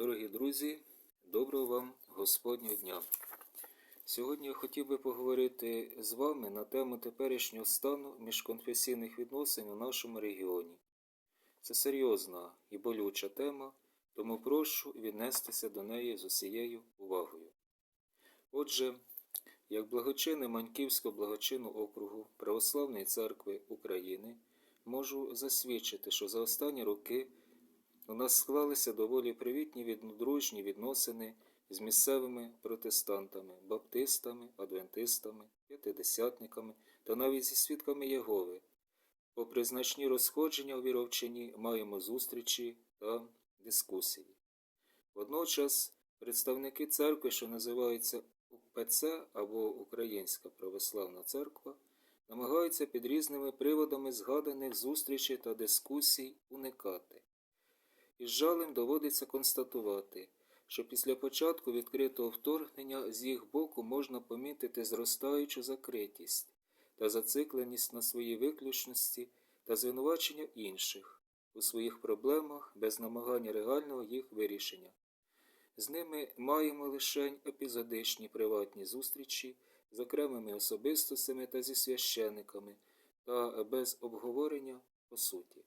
Дорогі друзі, доброго вам Господнього дня. Сьогодні я хотів би поговорити з вами на тему теперішнього стану міжконфесійних відносин у нашому регіоні. Це серйозна і болюча тема, тому прошу віднестися до неї з усією увагою. Отже, як благочини Маньківського благочинного округу Православної церкви України можу засвідчити, що за останні роки у нас склалися доволі привітні віднодружні відносини з місцевими протестантами, баптистами, адвентистами, п'ятидесятниками та навіть зі свідками Єгови. Попри значні розходження у віровчині, маємо зустрічі та дискусії. Водночас представники церкви, що називаються УПЦ або Українська Православна Церква, намагаються під різними приводами згаданих зустрічей та дискусій уникати. Із жалем доводиться констатувати, що після початку відкритого вторгнення з їх боку можна помітити зростаючу закритість та зацикленість на своїй виключності та звинувачення інших у своїх проблемах без намагання реального їх вирішення. З ними маємо лише епізодичні приватні зустрічі з окремими особистостями та зі священниками та без обговорення по суті.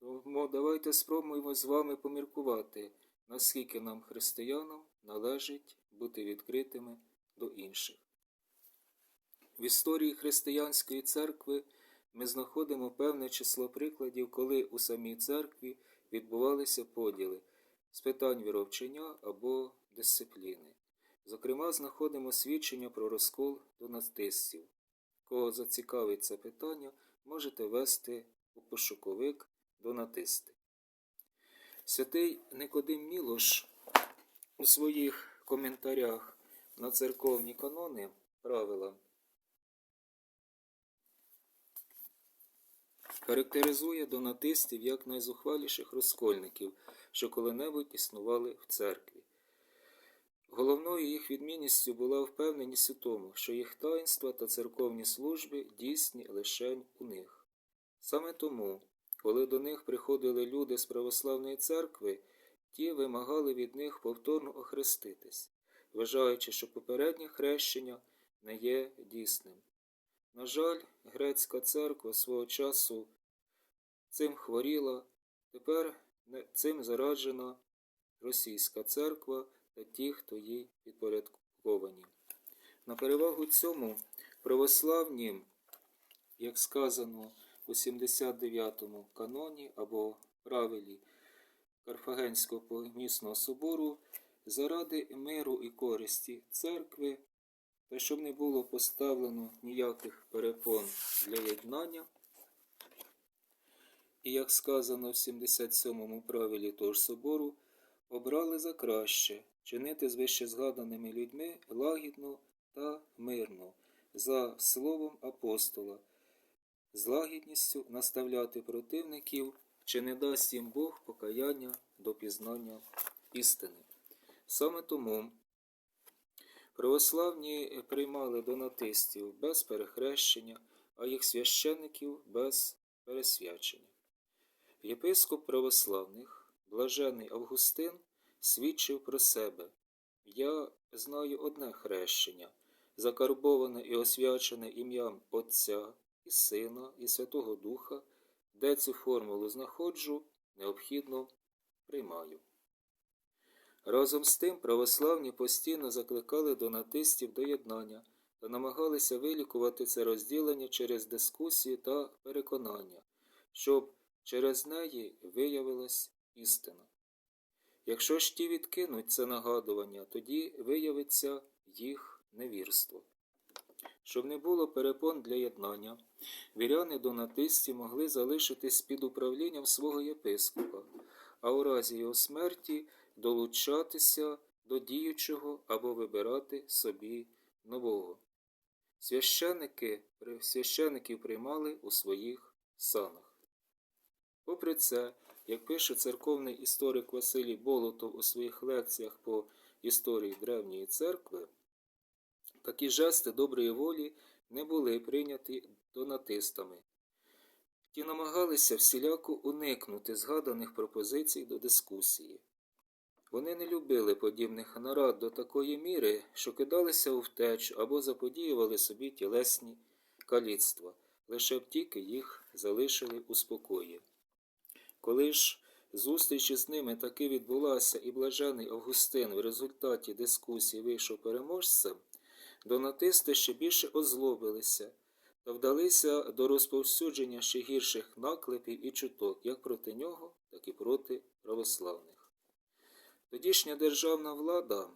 Тому давайте спробуємо з вами поміркувати, наскільки нам, християнам, належить бути відкритими до інших. В історії християнської церкви ми знаходимо певне число прикладів, коли у самій церкві відбувалися поділи з питань віровчення або дисципліни. Зокрема, знаходимо свідчення про розкол донатистів. Кого зацікавить це питання, можете ввести у пошуковик донатисти. Святий Никодим Мілош у своїх коментарях на церковні канони правила характеризує донатистів як найзухваліших розкольників, що коли-небудь існували в церкві. Головною їх відмінністю була впевненість у тому, що їх таїнства та церковні служби дійсні лише у них. Саме тому коли до них приходили люди з православної церкви, ті вимагали від них повторно охреститись, вважаючи, що попереднє хрещення не є дійсним. На жаль, грецька церква свого часу цим хворіла, тепер цим зараджена російська церква та ті, хто їй підпорядковані. На перевагу цьому православні, як сказано, у 79-му каноні або правилі Карфагенського помісного собору заради миру і користі церкви, та щоб не було поставлено ніяких перепон для єднання. І, як сказано в 77-му правилі того ж собору, обрали за краще чинити з вищезгаданими людьми лагідно та мирно, за словом апостола з лагідністю наставляти противників, чи не дасть їм Бог покаяння до пізнання істини. Саме тому православні приймали донатистів без перехрещення, а їх священників без пересвячення. Єпископ православних, блажений Августин, свідчив про себе Я знаю одне хрещення, закарбоване і освячене ім'ям Отця і Сина, і Святого Духа, де цю формулу знаходжу, необхідно приймаю. Разом з тим православні постійно закликали донатистів до єднання та намагалися вилікувати це розділення через дискусії та переконання, щоб через неї виявилась істина. Якщо ж ті відкинуть це нагадування, тоді виявиться їх невірство. Щоб не було перепон для єднання, віряни донатисті могли залишитись під управлінням свого єпископа, а у разі його смерті долучатися до діючого або вибирати собі нового. Священники, священиків приймали у своїх санах. Попри це, як пише церковний історик Василій Болотов у своїх лекціях по історії Древньої церкви, Такі жести доброї волі не були прийняті донатистами. Ті намагалися всіляко уникнути згаданих пропозицій до дискусії. Вони не любили подібних нарад до такої міри, що кидалися у втечу або заподіювали собі тілесні каліцтва, лише б тільки їх залишили у спокої. Коли ж зустріч із ними таки відбулася, і блажений Августин в результаті дискусії вийшов переможцем, донатисти ще більше озлобилися та вдалися до розповсюдження ще гірших наклепів і чуток як проти нього, так і проти православних. Тодішня державна влада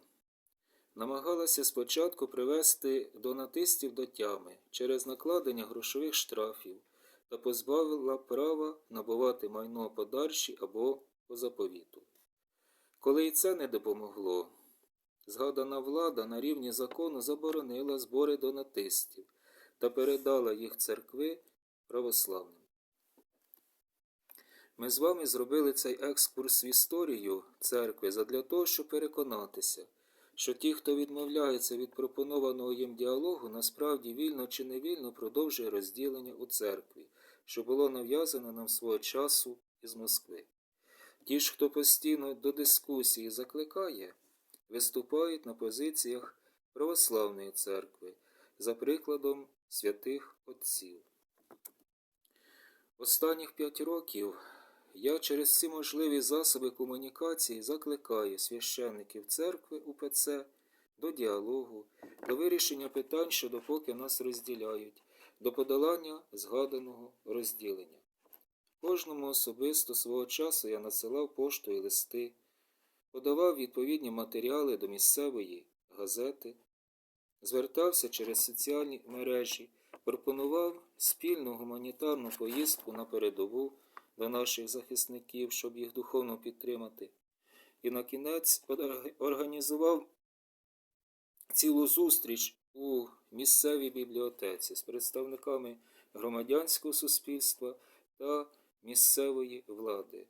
намагалася спочатку привести донатистів до тями через накладення грошових штрафів та позбавила права набувати майно подарчі або по заповіту. Коли і це не допомогло, згадана влада на рівні закону заборонила збори донатистів та передала їх церкви православним. Ми з вами зробили цей екскурс в історію церкви задля того, щоб переконатися, що ті, хто відмовляється від пропонованого їм діалогу, насправді вільно чи невільно продовжує розділення у церкві, що було нав'язане нам свого часу із Москви. Ті ж, хто постійно до дискусії закликає, виступають на позиціях православної церкви за прикладом святих отців. Останніх п'ять років я через всі можливі засоби комунікації закликаю священників церкви УПЦ до діалогу, до вирішення питань, що допоки нас розділяють, до подолання згаданого розділення. Кожному особисто свого часу я надсилав поштою листи, подавав відповідні матеріали до місцевої газети, звертався через соціальні мережі, пропонував спільну гуманітарну поїздку на передову до наших захисників, щоб їх духовно підтримати, і на кінець організував цілу зустріч у місцевій бібліотеці з представниками громадянського суспільства та місцевої влади.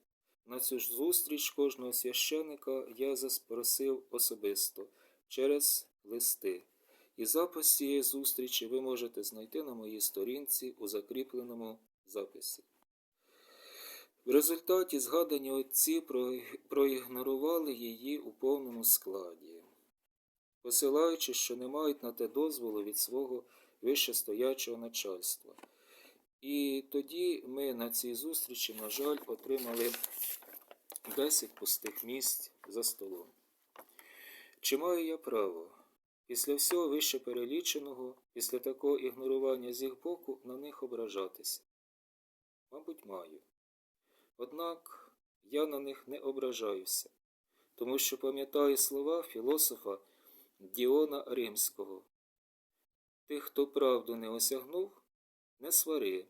На цю ж зустріч кожного священика я запросив особисто через листи. І запис цієї зустрічі ви можете знайти на моїй сторінці у закріпленому записі. В результаті згадані отці проігнорували її у повному складі, посилаючи, що не мають на те дозволу від свого вищестоячого начальства. І тоді ми на цій зустрічі, на жаль, отримали 10 пустих місць за столом. Чи маю я право? Після всього вище переліченого, після такого ігнорування з їх боку, на них ображатися? Мабуть, маю. Однак я на них не ображаюся, тому що пам'ятаю слова філософа Діона Римського Тих, хто правду не осягнув, не свари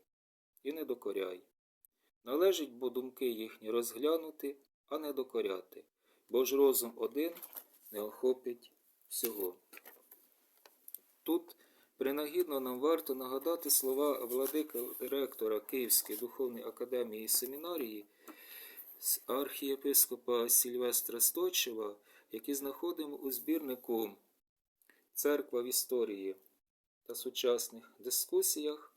і не докоряй. Належить бо думки їхні розглянути, а не докоряти, бо ж розум один не охопить всього. Тут принагідно нам варто нагадати слова владика ректора Київської духовної академії і семінарії архієпископа Сільвестра Сточева, які знаходимо у збірнику Церква в історії та сучасних дискусіях,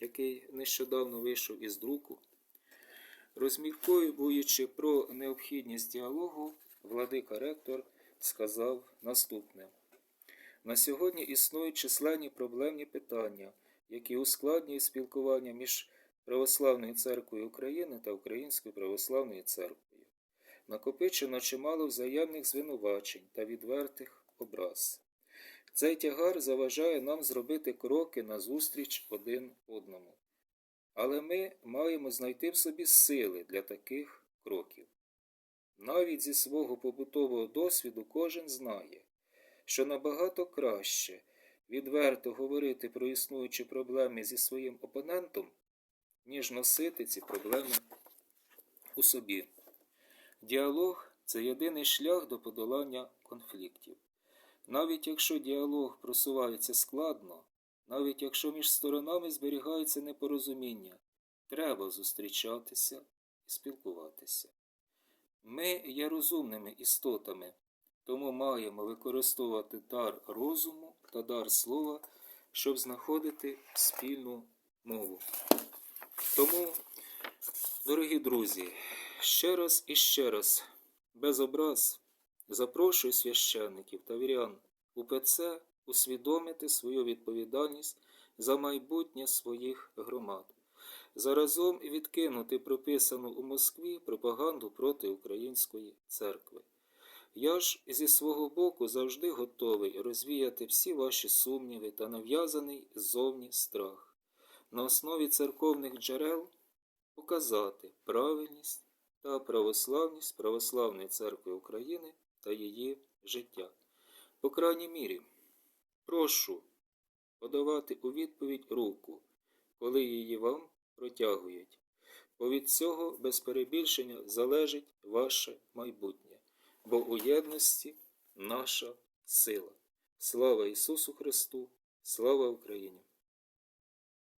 який нещодавно вийшов із друку. Розмірковуючи про необхідність діалогу, владика ректор сказав наступне. На сьогодні існують численні проблемні питання, які ускладнюють спілкування між Православною церквою України та Українською православною церквою. Накопичено чимало взаємних звинувачень та відвертих образ. Цей тягар заважає нам зробити кроки назустріч один одному. Але ми маємо знайти в собі сили для таких кроків. Навіть зі свого побутового досвіду кожен знає, що набагато краще відверто говорити про існуючі проблеми зі своїм опонентом, ніж носити ці проблеми у собі. Діалог це єдиний шлях до подолання конфліктів. Навіть якщо діалог просувається складно, навіть якщо між сторонами зберігається непорозуміння, треба зустрічатися і спілкуватися. Ми є розумними істотами, тому маємо використовувати дар розуму та дар слова, щоб знаходити спільну мову. Тому, дорогі друзі, ще раз і ще раз, без образ, Запрошую священників та вірян УПЦ усвідомити свою відповідальність за майбутнє своїх громад. Заразом відкинути прописану у Москві пропаганду проти української церкви. Я ж зі свого боку завжди готовий розвіяти всі ваші сумніви та нав'язаний ззовні страх. На основі церковних джерел показати правильність та православність Православної церкви України та її життя. По крайній мірі, прошу подавати у відповідь руку, коли її вам протягують, бо від цього без перебільшення залежить ваше майбутнє, бо у єдності наша сила. Слава Ісусу Христу! Слава Україні!